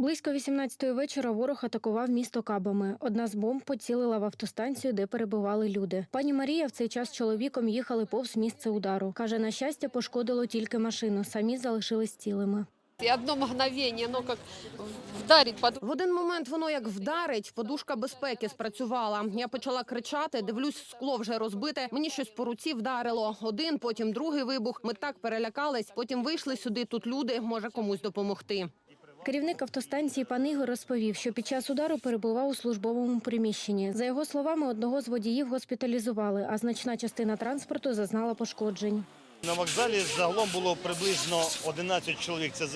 Близько 18-ї вечора ворог атакував місто кабами. Одна з бомб поцілила в автостанцію, де перебували люди. Пані Марія в цей час з чоловіком їхали повз місце удару. Каже, на щастя, пошкодило тільки машину. Самі залишились цілими. И одно мгновение, оно как вдарит под В один момент воно як вдарить, подушка безпеки спрацювала. Я почала кричати, дивлюсь, скло вже розбите. Мені щось по руці вдарило. Один, потім другий вибух. Ми так перелякались. Потім вийшли сюди. Тут люди може комусь допомогти. Керівник автостанції пан Ігор розповів, що під час удару перебував у службовому приміщенні. За його словами, одного з водіїв госпіталізували, а значна частина транспорту зазнала пошкоджень. На вокзалі загалом було приблизно 11 чоловік. Це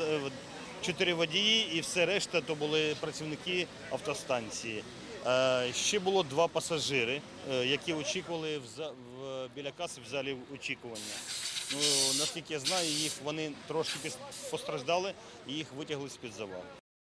чотири водії і все решта то були працівники автостанції. Е, Ще було два пасажири, е, які очікували в, за- в, біля каси в залі очікування. Ну, наскільки я знаю, їх вони трошки постраждали і їх витягли з-під завалу.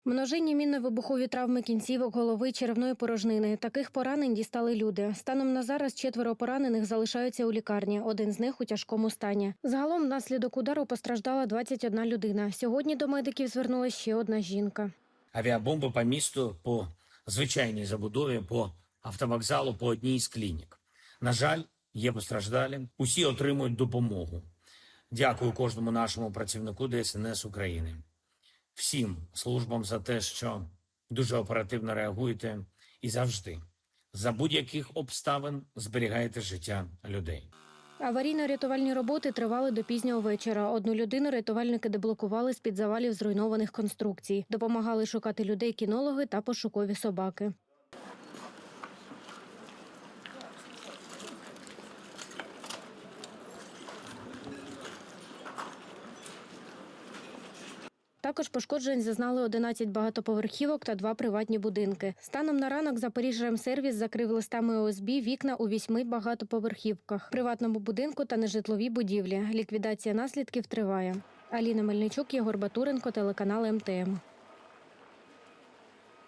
Множинні мінно-вибухові травми кінцівок, голови, черевної порожнини. Таких поранень дістали люди. Станом на зараз четверо поранених залишаються у лікарні. Один з них у тяжкому стані. Загалом внаслідок удару постраждала 21 людина. Сьогодні до медиків звернулася ще одна жінка. авіабомби по місту, по звичайній забудові, по автовокзалу, по одній з клінік. На жаль, є постраждалі. Усі отримують допомогу. Дякую кожному нашому працівнику ДСНС України, всім службам за те, що дуже оперативно реагуєте і завжди за будь-яких обставин зберігаєте життя людей. Аварійно-рятувальні роботи тривали до пізнього вечора. Одну людину рятувальники деблокували з під завалів зруйнованих конструкцій. Допомагали шукати людей кінологи та пошукові собаки. Також пошкоджень зазнали 11 багатоповерхівок та два приватні будинки. Станом на ранок Запоріжремсервіс закрив листами ОСБ вікна у вісьми багатоповерхівках, приватному будинку та нежитловій будівлі. Ліквідація наслідків триває. Аліна Мельничук, Єгор Батуренко, телеканал МТМ.